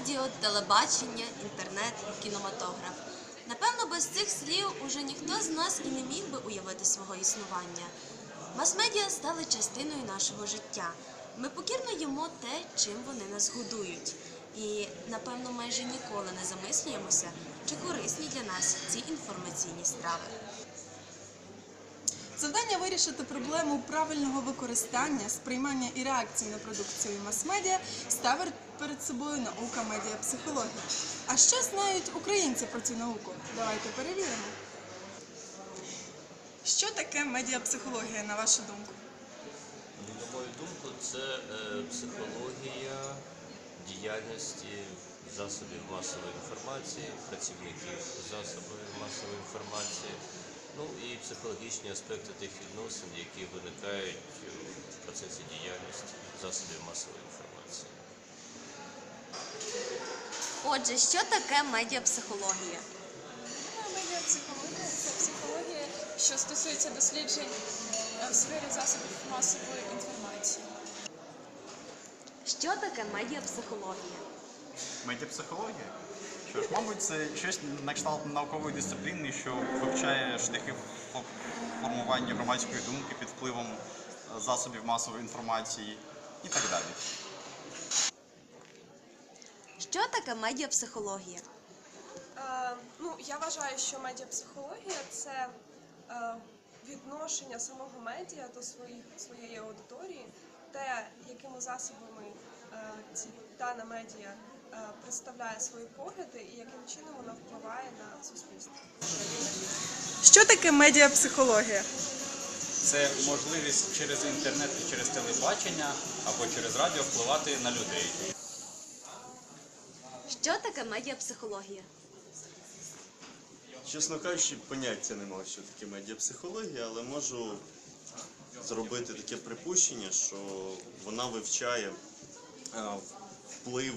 радіо, телебачення, інтернет і кінематограф. Напевно, без цих слів уже ніхто з нас і не міг би уявити свого існування. Мас-медіа стали частиною нашого життя. Ми покірно їмо те, чим вони нас годують. І, напевно, майже ніколи не замислюємося, чи корисні для нас ці інформаційні страви. Завдання вирішити проблему правильного використання, сприймання і реакції на продукцію мас-медіа ставить перед собою наука медіапсихології. А що знають українці про цю науку? Давайте перевіримо. Що таке медіапсихологія, на вашу думку? На мою думку, це е, психологія діяльності засобів масової інформації, працівників засобів масової інформації, ну і психологічні аспекти тих відносин, які виникають в процесі діяльності засобів масової інформації. Отже, що таке медіапсихологія? Медіапсихологія це психологія, що стосується досліджень е, в сфері засобів масової інформації. Що таке медіапсихологія? Медіапсихологія? Що ж, мабуть, це щось на кшталт наукової дисципліни, що вивчає шляхи фо- формування громадської думки під впливом е, засобів масової інформації і так далі. Що таке медіапсихологія? Е, ну, я вважаю, що медіапсихологія це е, відношення самого медіа до своїх, своєї аудиторії, те, якими засобами е, ці, дана медіа представляє свої погляди і яким чином вона впливає на суспільство. Що таке медіапсихологія? Це можливість через інтернет і через телебачення або через радіо впливати на людей. Що таке медіапсихологія? Чесно кажучи, поняття не мав, що таке медіапсихологія, але можу зробити таке припущення, що вона вивчає е, вплив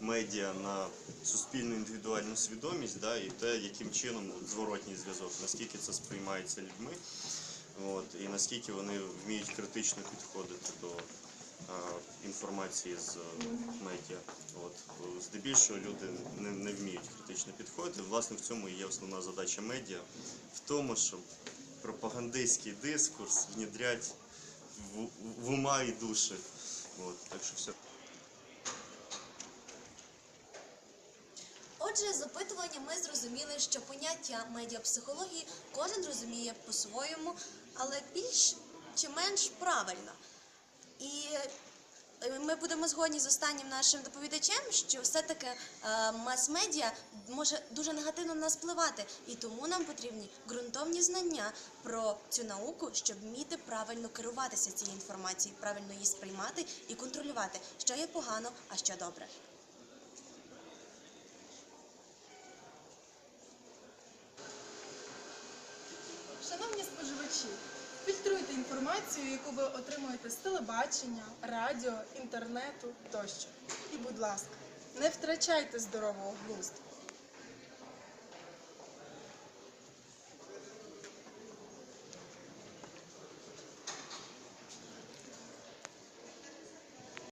медіа на суспільну індивідуальну свідомість, да, і те, яким чином зворотній зв'язок, наскільки це сприймається людьми, от, і наскільки вони вміють критично підходити до інформації з е, медіа. От. Здебільшого люди не, не вміють критично підходити. Власне, в цьому і є основна задача медіа, в тому, щоб пропагандистський дискурс внідрять в, в ума і душі. От. Так що все. Отже, з опитування ми зрозуміли, що поняття медіапсихології кожен розуміє по-своєму, але більш чи менш правильно. І е, ми будемо згодні з останнім нашим доповідачем, що все-таки е, мас-медіа може дуже негативно на нас впливати, і тому нам потрібні ґрунтовні знання про цю науку, щоб вміти правильно керуватися цією інформацією, правильно її сприймати і контролювати, що є погано, а що добре. Інформацію, яку ви отримуєте з телебачення, радіо, інтернету тощо. І, будь ласка, не втрачайте здорового глузду.